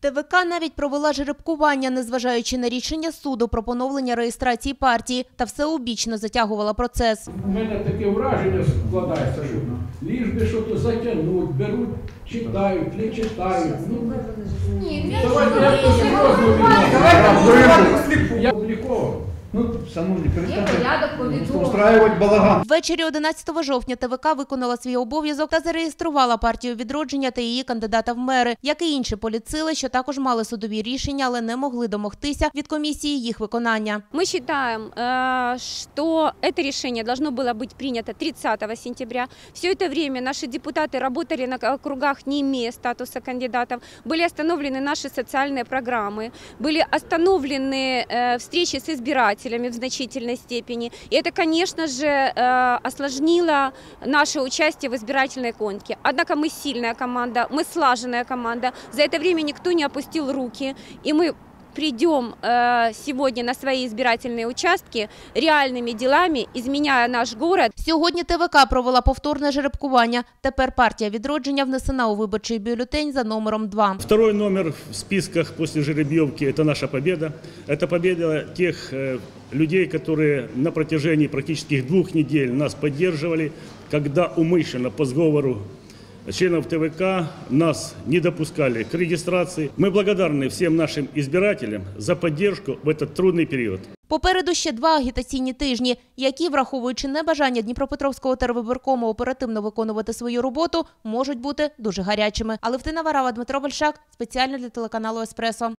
ТВК навіть провела жеребкування, незважаючи на рішення суду про поновлення реєстрації партії, та всеобічно затягувала процес. У мене таке враження складається, що ліж би що то затягнуть, беруть, читають, не читають. Ну, давайте якось серйозно відносимо. Я обліковав. Ну, шановні, Є перестаньте порядок повідомлення. устраювати балаган. Ввечері 11 жовтня ТВК виконала свій обов'язок та зареєструвала партію відродження та її кандидата в мери, як і інші політсили, що також мали судові рішення, але не могли домогтися від комісії їх виконання. Мы считаем, э, что это решение должно было быть принято 30 сентября. Все это время наши депутаты работали на округах, не имея статуса кандидатов. Были остановлены наши социальные программы, были остановлены э, встречи с Избирателями в значительной степени. И это, конечно же, э, осложнило наше участие в избирательной гонке. Однако мы сильная команда, мы слаженная команда. За это время никто не опустил руки, и мы придем э, сегодня на свои избирательные участки реальными делами, изменяя наш город. Сьогодні ТВК провела повторне жеребкування. Тепер партія відродження внесена у виборчий бюлетень за номером 2. Второй номер в списках после жеребьевки – это наша победа. Это победа тех э, людей, которые на протяжении практически двух недель нас поддерживали, когда умышленно по сговору членов ТВК нас не допускали к регистрации. Мы благодарны всем нашим избирателям за поддержку в этот трудный период. Попереду ще два агітаційні тижні, які, враховуючи небажання Дніпропетровського тервиборкому оперативно виконувати свою роботу, можуть бути дуже гарячими. Алевтина Варава, Дмитро Большак спеціально для телеканалу Еспресо.